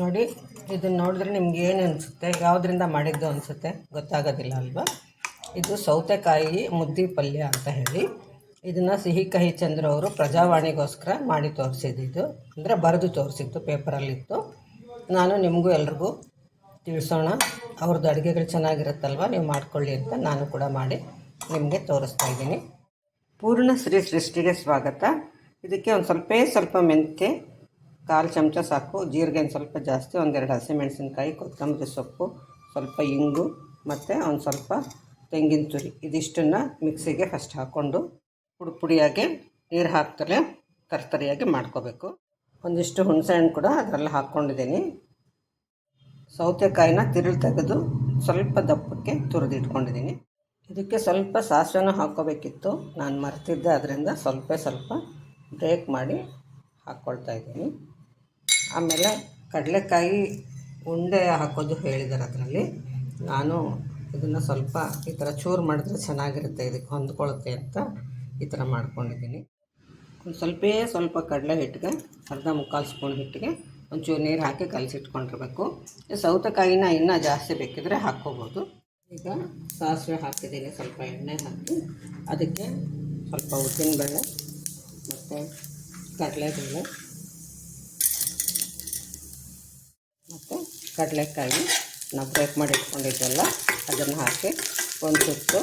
ನೋಡಿ, ಇದನ್ನು ನೋಡಿದ್ರೆ ನಿಮ್ಗೆ ಏನು ಅನಿಸುತ್ತೆ? ಯಾವುದರಿಂದ ಮಾಡಿದ್ದು ಅನಿಸುತ್ತೆ? ಗೊತ್ತಾಗೋದಿಲ್ಲ ಅಲ್ವಾ? ಇದು ಸೌತೆಕಾಯಿ ಮುದ್ದಿ ಪಲ್ಯ ಅಂತ ಹೇಳಿ. ಇದನ್ನು ಸಿಹಿ ಕಹಿ ಚಂದ್ರ ಅವರು ಪ್ರಜಾವಾಣಿಗೋಸ್ಕರ ಮಾಡಿ ತೋರಿಸಿದ್ದು ಅಂದರೆ ಬರೆದು ತೋರಿಸಿತ್ತು ಪೇಪರಲ್ಲಿತ್ತು. ನಾನು ನಿಮಗೂ ಎಲ್ರಿಗೂ ತಿಳಿಸೋಣ. ಅವ್ರದ್ದು ಅಡುಗೆಗಳು ಚೆನ್ನಾಗಿರುತ್ತಲ್ವ? ನೀವು ಮಾಡಿಕೊಳ್ಳಿ ಅಂತ ನಾನು ಕೂಡ ಮಾಡಿ ನಿಮಗೆ ತೋರಿಸ್ತಾ ಇದ್ದೀನಿ. ಪೂರ್ಣ ಶ್ರೀ ಸೃಷ್ಟಿಗೆ ಸ್ವಾಗತ. ಇದಕ್ಕೆ ಒಂದು ಸ್ವಲ್ಪ ಸ್ವಲ್ಪ ಮೆಂತ್ಯ ಕಾಲು ಚಮಚ ಸಾಕು. ಜೀರಿಗೆ ಒಂದು ಸ್ವಲ್ಪ ಜಾಸ್ತಿ, ಒಂದೆರಡು ಹಸಿಮೆಣಸಿನ್ಕಾಯಿ, ಕೊತ್ತಂಬರಿ ಸೊಪ್ಪು, ಸ್ವಲ್ಪ ಇಂಗು ಮತ್ತು ಒಂದು ಸ್ವಲ್ಪ ತೆಂಗಿನ ತುರಿ. ಇದಿಷ್ಟನ್ನು ಮಿಕ್ಸಿಗೆ ಫಸ್ಟ್ ಹಾಕ್ಕೊಂಡು ಪುಡಿ ಪುಡಿಯಾಗಿ ನೀರು ಹಾಕ್ತಲೇ ತರ್ತರಿಯಾಗಿ ಮಾಡ್ಕೋಬೇಕು. ಒಂದಿಷ್ಟು ಹುಣಸೆಹಣ್ಣು ಕೂಡ ಅದರಲ್ಲಿ ಹಾಕ್ಕೊಂಡಿದ್ದೀನಿ ಸೌತೆಕಾಯಿನ ತಿರುಳು ತೆಗೆದು ಸ್ವಲ್ಪ ದಪ್ಪಕ್ಕೆ ತುರಿದಿಟ್ಕೊಂಡಿದ್ದೀನಿ ಇದಕ್ಕೆ ಸ್ವಲ್ಪ ಸಾಸಿವೆನೂ ಹಾಕ್ಕೋಬೇಕಿತ್ತು ನಾನು ಮರ್ತಿದ್ದೆ, ಅದರಿಂದ ಸ್ವಲ್ಪ ಸ್ವಲ್ಪ ಬ್ರೇಕ್ ಮಾಡಿ ಹಾಕ್ಕೊಳ್ತಾ ಇದ್ದೀನಿ. ಆಮೇಲೆ ಕಡಲೆಕಾಯಿ ಉಂಡೆ ಹಾಕೋದು ಹೇಳಿದ್ದಾರೆ ಅದರಲ್ಲಿ. ನಾನು ಇದನ್ನು ಸ್ವಲ್ಪ ಈ ಥರ ಚೂರು ಮಾಡಿದ್ರೆ ಚೆನ್ನಾಗಿರುತ್ತೆ, ಇದಕ್ಕೆ ಹೊಂದ್ಕೊಳ್ಳುತ್ತೆ ಅಂತ ಈ ಥರ ಮಾಡ್ಕೊಂಡಿದ್ದೀನಿ. ಒಂದು ಸ್ವಲ್ಪ ಸ್ವಲ್ಪ ಕಡಲೆ ಹಿಟ್ಟಿಗೆ, ಅರ್ಧ ಮುಕ್ಕಾಲು ಸ್ಪೂನ್ ಹಿಟ್ಟಿಗೆ ಒಂಚೂರು ನೀರು ಹಾಕಿ ಕಲಸಿಟ್ಕೊಂಡಿರ್ಬೇಕು. ಸೌತೆಕಾಯಿನ ಇನ್ನೂ ಜಾಸ್ತಿ ಬೇಕಿದ್ರೆ ಹಾಕ್ಕೋಬೋದು. ಈಗ ಸಾಸಿವೆ ಹಾಕಿದ್ದೀನಿ, ಸ್ವಲ್ಪ ಎಣ್ಣೆ ಹಾಕಿ. ಅದಕ್ಕೆ ಸ್ವಲ್ಪ ಉದ್ದಿನಬೇಳೆ ಮತ್ತು ಕಡಲೆಬೇಳೆ ಮತ್ತು ಕಡಲೆಕಾಯಿ ನಾವು ಬ್ರೇಕ್ ಮಾಡಿ ಇಟ್ಕೊಂಡಿದ್ದೆಲ್ಲ, ಅದನ್ನು ಹಾಕಿ ಒಂದು ಸುತ್ತು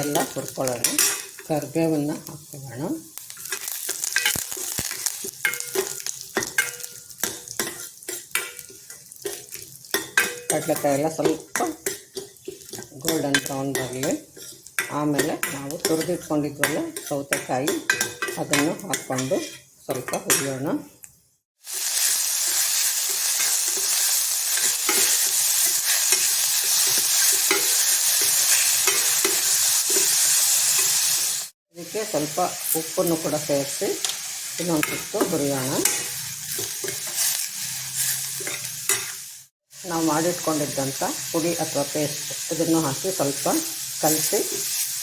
ಎಲ್ಲ ಹುರ್ಕೊಳ್ಳೋಣ. ಕರಿಬೇವನ್ನು ಹಾಕ್ಕೊಳ್ಳೋಣ ಕಡಲೆಕಾಯಿ ಎಲ್ಲ ಸ್ವಲ್ಪ ಗೋಲ್ಡನ್ ಬ್ರೌನ್ ಬರಲಿ. ಆಮೇಲೆ ನಾವು ತುರಿದಿಟ್ಕೊಂಡಿದ್ದೆಲ್ಲ ಸೌತೆಕಾಯಿ, ಅದನ್ನು ಹಾಕ್ಕೊಂಡು ಸ್ವಲ್ಪ ಹುರಿಯೋಣ. ಇದಕ್ಕೆ ಸ್ವಲ್ಪ ಉಪ್ಪನ್ನು ಕೂಡ ಸೇರಿಸಿ ಇನ್ನೊಂದು ಸುತ್ತು ಹುರಿಯೋಣ ನಾವು ಮಾಡಿಟ್ಕೊಂಡಿದ್ದಂಥ ಪುಡಿ ಅಥವಾ ಪೇಸ್ಟ್ ಇದನ್ನು ಹಾಕಿ ಸ್ವಲ್ಪ ಕಲಸಿ,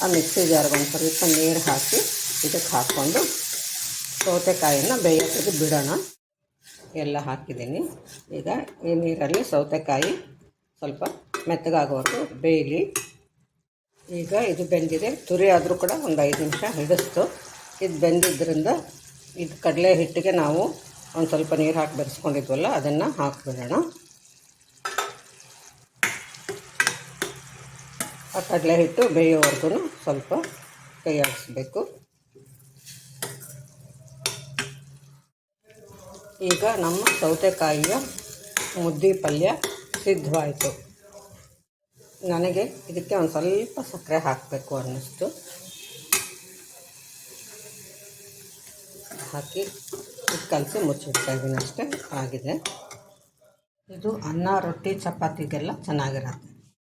ಆ ಮಿಕ್ಸಿ ಜಾರ್ಗೆ ಒಂದು ಸ್ವಲ್ಪ ನೀರು ಹಾಕಿ ಇದಕ್ಕೆ ಹಾಕ್ಕೊಂಡು ಸೌತೆಕಾಯಿನ ಬೇಯೋಕ್ಕೆ ಬಿಡೋಣ. ಎಲ್ಲ ಹಾಕಿದ್ದೀನಿ. ಈಗ ಈ ನೀರಲ್ಲಿ ಸೌತೆಕಾಯಿ ಸ್ವಲ್ಪ ಮೆತ್ತಗಾಗೋವರೆಗೂ ಬೇಯಲಿ. ಈಗ ಇದು ಬೆಂದಿದೆ. ತುರಿ ಆದರೂ ಕೂಡ ಒಂದು ಐದು ನಿಮಿಷ ಹಿಡಿಸ್ತು. ಇದು ಬೆಂದಿದ್ದರಿಂದ ಇದು ಕಡಲೆ ಹಿಟ್ಟಿಗೆ ನಾವು ಒಂದು ಸ್ವಲ್ಪ ನೀರು ಹಾಕಿ ಬೆರೆಸ್ಕೊಂಡಿದ್ವಲ್ಲ, ಅದನ್ನು ಹಾಕಿಬಿಡೋಣ. ಆ ಕಡಲೆ ಹಿಟ್ಟು ಬೇಯೋವರೆಗೂ ಸ್ವಲ್ಪ ಕೈ ಈಗ ನಮ್ಮ ಸೌತೆಕಾಯಿಯ ಮುದ್ದೆ ಪಲ್ಯ ಸಿದ್ಧವಾಯಿತು. ನನಗೆ ಇದಕ್ಕೆ ಒಂದು ಸ್ವಲ್ಪ ಸಕ್ಕರೆ ಹಾಕಬೇಕು ಅನ್ನಿಸ್ತು. ಹಾಕಿ ಕಲಸಿ ಮುಚ್ಚಿಡ್ತಾ ಇದ್ದೀನಿ ಅಷ್ಟೇ. ಆಗಿದೆ. ಇದು ಅನ್ನ, ರೊಟ್ಟಿ, ಚಪಾತಿಗೆಲ್ಲ ಚೆನ್ನಾಗಿರುತ್ತೆ.